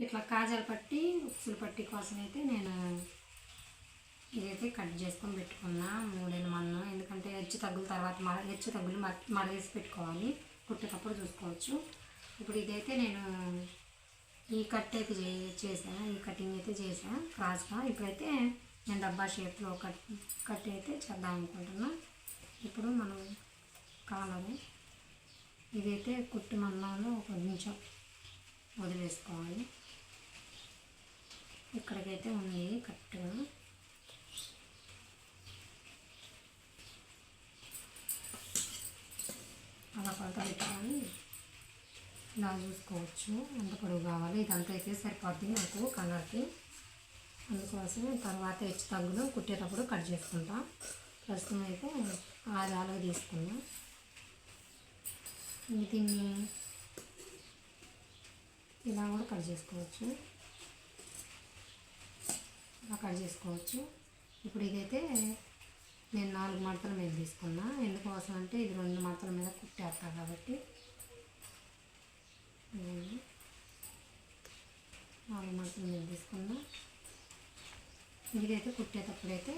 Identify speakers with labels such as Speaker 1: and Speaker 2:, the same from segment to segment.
Speaker 1: ఇట్లా కాజాలు పట్టి ఉప్పులు పట్టి కోసం అయితే నేను ఇదైతే కట్ చేసుకొని పెట్టుకున్నా. మూడేళ్ళు మందం. ఎందుకంటే హెచ్చు తగ్గుల తర్వాత మర హెచ్చు తగ్గులు మడ- మడదీసి పెట్టుకోవాలి. కుట్టేటప్పుడు చూసుకోవచ్చు. ఇప్పుడు ఇదైతే నేను ఈ కట్ అయితే చే చేసాను ఈ కటింగ్ అయితే చేసాను క్రాస్గా. ఇప్పుడైతే నేను డబ్బా షేప్లో కట్ కట్ అయితే చేద్దాం అనుకుంటున్నా. ఇప్పుడు మనం కాలరు ఇదైతే కుట్టు మందంలో ఒక నిమిషం వదిలేసుకోవాలి. ఇక్కడికైతే ఉన్నాయి కరెక్ట్గా అలా కొలత పెట్టుకొని ఇలా చూసుకోవచ్చు. ఎంత పొడవు కావాలి? ఇదంతా అయితే సరిపోద్ది నాకు కలర్కి. అందుకోసం తర్వాత హెచ్చు తగ్గులు కుట్టేటప్పుడు కట్ చేసుకుంటాం. ప్రస్తుతం అయితే ఆరు ఆలుగు తీసుకున్నా. దీన్ని ఇలా కూడా కట్ చేసుకోవచ్చు. కట్ చేసుకోవచ్చు. ఇప్పుడు ఇదైతే నేను నాలుగు మడతల మీద తీసుకున్నా. ఎందుకోసం అంటే ఇది రెండు మడతల మీద కుట్టేస్తా కాబట్టి. నాలుగు మడతల మీద తీసుకున్నా. ఇదైతే కుట్టేటప్పుడైతే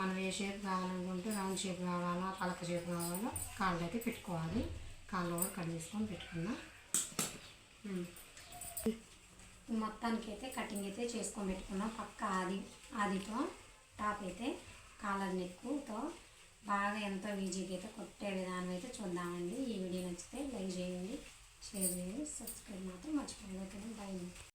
Speaker 1: మనం ఏ షేప్ కావాలనుకుంటే రౌండ్ షేప్ కావాలా పలక షేప్ కావాలా కాళ్ళు అయితే పెట్టుకోవాలి. కాళ్ళు కూడా కట్ చేసుకొని పెట్టుకున్నా. మొత్తానికి అయితే కటింగ్ అయితే చేసుకొని పెట్టుకున్నాం. పక్క ఆది ఆదితో టాప్ అయితే కాలర్ నెక్కుతో బాగా ఎంతో ఈజీగా అయితే కొట్టే విధానం అయితే చూద్దామండి. ఈ వీడియో నచ్చితే లైక్ చేయండి షేర్ చేయండి సబ్స్క్రైబ్ మాత్రం మర్చిపోయింది ఓకేనా? బాయ్